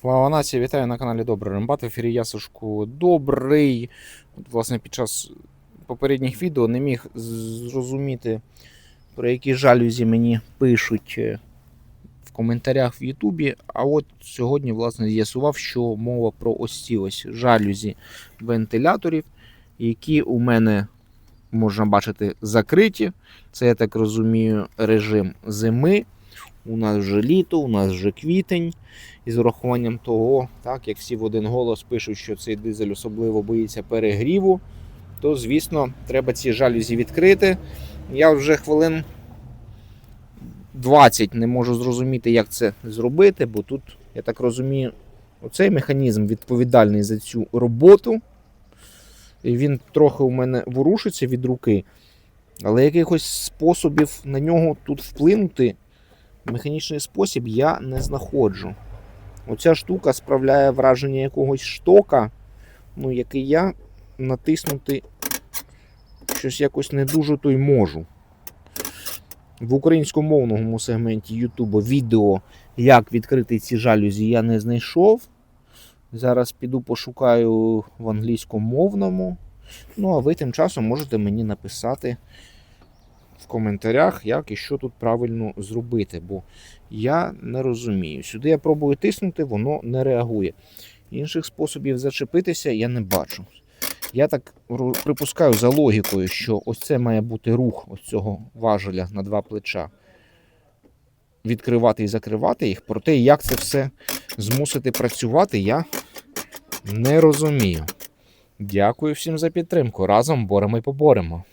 Слава нації, вітаю на каналі Добрий Рембат. В ефірі я Сашко Добрий. От, власне, під час попередніх відео не міг зрозуміти, про які жалюзі мені пишуть е, в коментарях в Ютубі. А от сьогодні, власне, з'ясував, що мова про ось ці ось жалюзі вентиляторів, які у мене можна бачити закриті. Це, я так розумію, режим зими. У нас вже літо, у нас вже квітень. І з урахуванням того, так як всі в один голос пишуть, що цей дизель особливо боїться перегріву, то звісно треба ці жалюзі відкрити. Я вже хвилин 20 не можу зрозуміти, як це зробити, бо тут, я так розумію, оцей механізм відповідальний за цю роботу. І він трохи у мене ворушиться від руки, але якихось способів на нього тут вплинути. Механічний спосіб я не знаходжу. Оця штука справляє враження якогось штока, ну, який я натиснути щось якось не дуже то й можу. В українськомовному сегменті Ютубу відео, як відкрити ці жалюзі, я не знайшов. Зараз піду пошукаю в англійськомовному. Ну, а ви тим часом можете мені написати в коментарях, як і що тут правильно зробити, бо я не розумію. Сюди я пробую тиснути, воно не реагує. Інших способів зачепитися я не бачу. Я так припускаю за логікою, що ось це має бути рух ось цього важеля на два плеча. Відкривати і закривати їх. Проте, як це все змусити працювати, я не розумію. Дякую всім за підтримку. Разом боремо і поборемо.